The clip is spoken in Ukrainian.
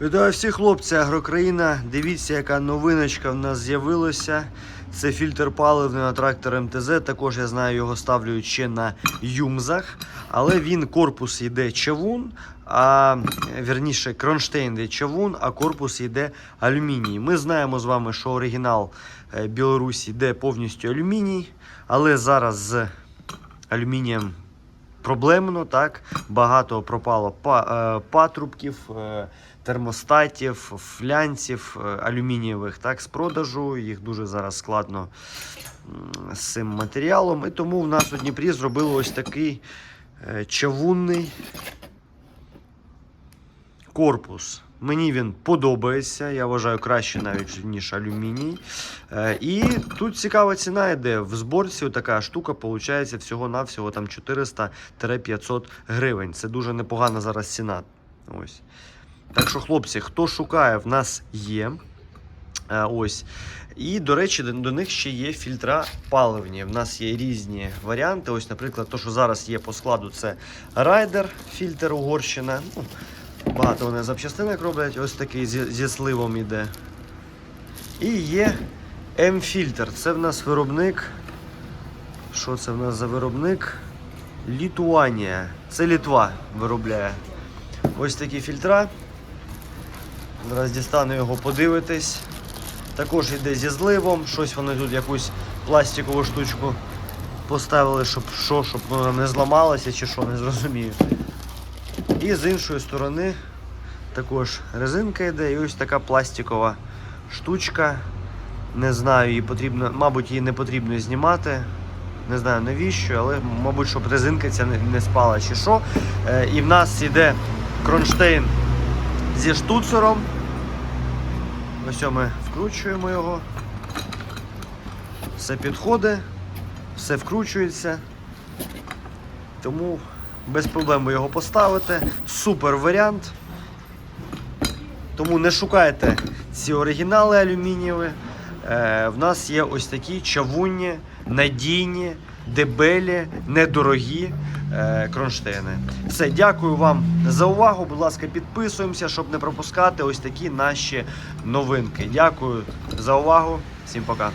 Вітаю всіх хлопці, Агрокраїна. Дивіться, яка новиночка в нас з'явилася. Це фільтр паливний на трактор МТЗ. Також я знаю, його ставлюють ще на юмзах. Але він корпус йде чавун, а вірніше кронштейн йде чавун, а корпус йде алюміній. Ми знаємо з вами, що оригінал е, Білорусі йде повністю алюміній, але зараз з алюмінієм проблемно, так? Багато пропало е, патрубків, е, термостатів, флянців е, алюмінієвих так, з продажу. Їх дуже зараз складно з цим матеріалом. І тому в нас у Дніпрі зробили ось такий чавунний корпус. Мені він подобається, я вважаю краще навіть ніж алюміній. Е, І тут цікава ціна йде. В зборці така штука виходить всього-навсього там 400-500 гривень. Це дуже непогана зараз ціна. Ось. Так що, хлопці, хто шукає, в нас є. Е, Ось. І, до речі, до, до них ще є фільтра паливні. В нас є різні варіанти. Ось, наприклад, то, що зараз є по складу, це Райдер, фільтр Угорщина. Ну, багато вони запчастинок роблять. Ось такий зі, зі сливом іде. І є М-фільтр. Це в нас виробник. Що це в нас за виробник? Літуанія. Це Літва виробляє. Ось такі фільтра. Зараз дістану його подивитись. Також йде зі зливом, щось вони тут якусь пластикову штучку поставили, щоб що, щоб воно не зламалося чи що, не зрозумію. І з іншої сторони також резинка йде і ось така пластикова штучка. Не знаю, її потрібно, мабуть, її не потрібно знімати. Не знаю навіщо, але, мабуть, щоб резинка ця не, спала чи що. Е, і в нас йде кронштейн зі штуцером. Ось ми вкручуємо його. Все підходить, все вкручується. Тому без проблем його поставите. Супер варіант. Тому не шукайте ці оригінали алюмінієві. Е, в нас є ось такі чавунні, надійні, дебелі, недорогі е, кронштейни. Все, дякую вам за увагу. Будь ласка, підписуємося, щоб не пропускати ось такі наші новинки. Дякую за увагу. Всім пока.